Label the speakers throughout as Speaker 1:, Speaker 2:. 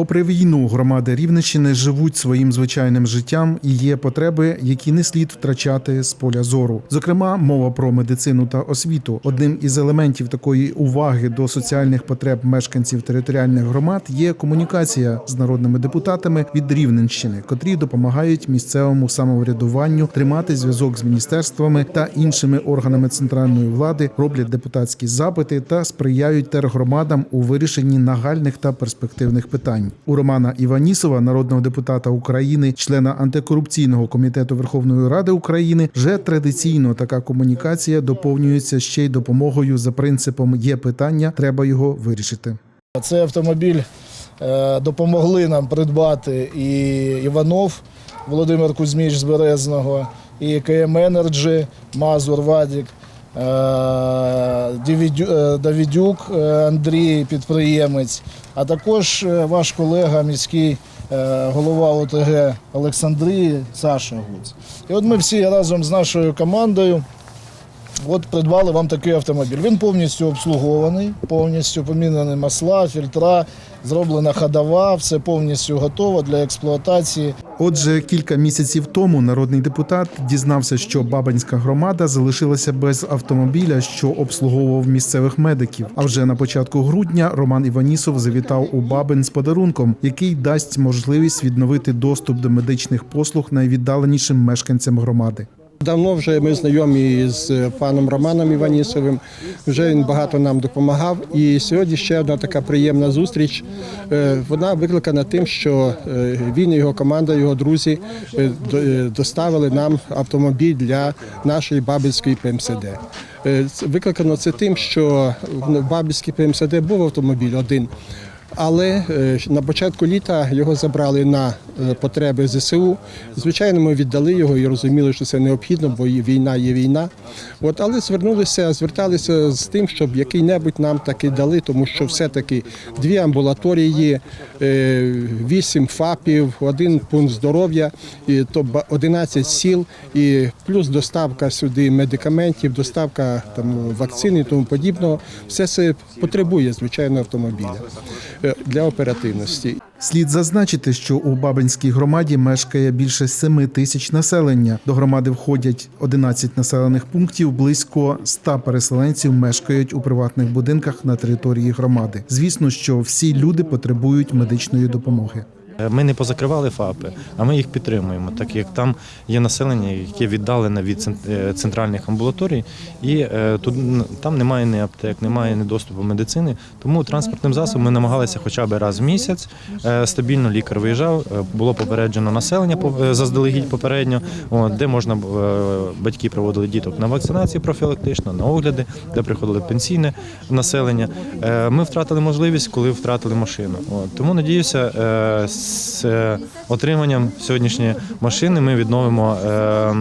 Speaker 1: Попри війну, громади Рівненщини живуть своїм звичайним життям і є потреби, які не слід втрачати з поля зору. Зокрема, мова про медицину та освіту. Одним із елементів такої уваги до соціальних потреб мешканців територіальних громад є комунікація з народними депутатами від Рівненщини, котрі допомагають місцевому самоврядуванню тримати зв'язок з міністерствами та іншими органами центральної влади, роблять депутатські запити та сприяють тергромадам у вирішенні нагальних та перспективних питань. У Романа Іванісова, народного депутата України, члена антикорупційного комітету Верховної Ради України, вже традиційно така комунікація доповнюється ще й допомогою за принципом є питання, треба його вирішити.
Speaker 2: Цей автомобіль е, допомогли нам придбати і Іванов Володимир Кузьміч з Березного, і КМ Енерджі, Мазур Вадік, Давідюк е, Андрій, підприємець, а також е, ваш колега міський е, голова ОТГ Олександрії Саша Гуц. І от ми всі разом з нашою командою От придбали вам такий автомобіль. Він повністю обслугований, повністю помінені масла, фільтра, зроблена ходова, все повністю готово для експлуатації.
Speaker 1: Отже, кілька місяців тому народний депутат дізнався, що Бабинська громада залишилася без автомобіля, що обслуговував місцевих медиків. А вже на початку грудня Роман Іванісов завітав у Бабин з подарунком, який дасть можливість відновити доступ до медичних послуг найвіддаленішим мешканцям громади.
Speaker 3: Давно вже ми знайомі з паном Романом Іванісовим. Вже він багато нам допомагав. І сьогодні ще одна така приємна зустріч. Е, Вона викликана тим, що е, він і його команда, його друзі е, до- доставили нам автомобіль для нашої Бабельської ПМСД. Викликано це тим, що в Бабельській ПМСД був автомобіль один. Але е, на початку літа його забрали на е, потреби ЗСУ. Звичайно, ми віддали його і розуміли, що це необхідно, бо війна є війна. От, але звернулися, зверталися з тим, щоб який-небудь нам таки дали, тому що все-таки дві амбулаторії, е, вісім ФАПів, один пункт здоров'я, і то ба- 11 сіл, і плюс доставка сюди медикаментів, доставка там вакцин і тому подібного. Все це потребує звичайно автомобіля для оперативності.
Speaker 1: Слід зазначити, що у Бабинській громаді мешкає більше 7 тисяч населення. До громади входять 11 населених пунктів. Близько 100 переселенців мешкають у приватних будинках на території громади. Звісно, що всі люди потребують медичної допомоги.
Speaker 4: Ми не позакривали ФАПи, а ми їх підтримуємо, так як там є населення, яке віддалене від е, центральних амбулаторій, і е, тут там немає ні аптек, немає ні доступу медицини. Тому транспортним засобом ми намагалися хоча б раз в місяць. е, Стабільно лікар виїжджав, було попереджено населення заздалегідь попередньо, де можна батьки проводили діток на вакцинації профілактично, на огляди, де приходили пенсійне населення. Ми втратили можливість, коли втратили машину. Тому надіюся, з отриманням сьогоднішньої машини ми відновимо е,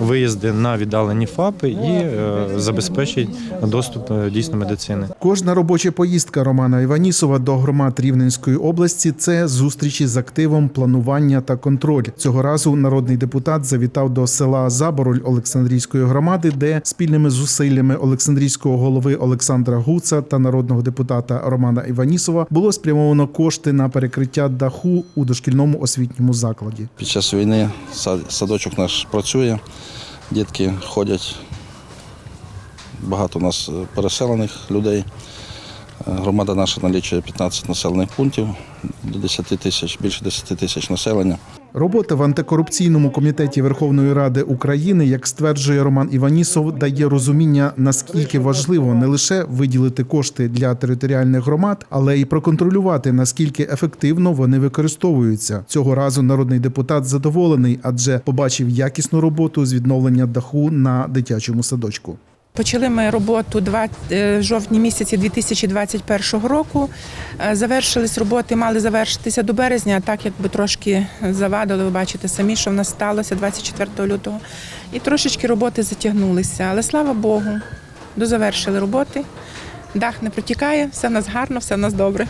Speaker 4: виїзди на віддалені ФАПи і е, забезпечить доступ е, дійсно медицини.
Speaker 1: Кожна робоча поїздка Романа Іванісова до громад Рівненської області це зустрічі з активом планування та контроль. Цього разу народний депутат завітав до села Забороль Олександрійської громади, де спільними зусиллями Олександрійського голови Олександра Гуца та народного депутата Романа Іванісова було спрямовано кошти на перекриття даху у дошкільному освітньому закладі.
Speaker 5: Під час війни садочок наш працює, дітки ходять. Багато у нас е, переселених людей. Е, Громада наша налічує 15 населених пунктів, до 10 тисяч, більше 10 тисяч населення.
Speaker 1: Робота в антикорупційному комітеті Верховної Ради України, як стверджує Роман Іванісов, дає розуміння, наскільки важливо не лише виділити кошти для територіальних громад, але й проконтролювати наскільки ефективно вони використовуються. Цього разу народний депутат задоволений, адже побачив якісну роботу з відновлення даху на дитячому садочку.
Speaker 6: Почали ми роботу два- е, жовтні місяці 2021 року. Е, Завершились роботи, мали завершитися до березня, так якби трошки завадили. Ви бачите самі, що в нас сталося 24 лютого. І трошечки роботи затягнулися. Але слава Богу, дозавершили роботи. Дах не протікає, все в нас гарно, все в нас добре.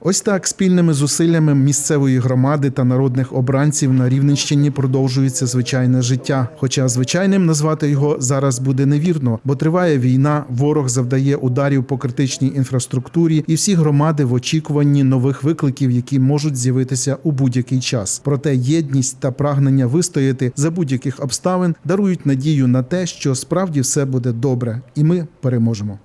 Speaker 1: Ось так спільними зусиллями місцевої громади та народних обранців на Рівненщині продовжується звичайне життя. Хоча звичайним назвати його зараз буде невірно, бо триває війна, ворог завдає ударів по критичній інфраструктурі, і всі громади в очікуванні нових викликів, які можуть з'явитися у будь-який час. Проте єдність та прагнення вистояти за будь-яких обставин дарують надію на те, що справді все буде добре, і ми переможемо.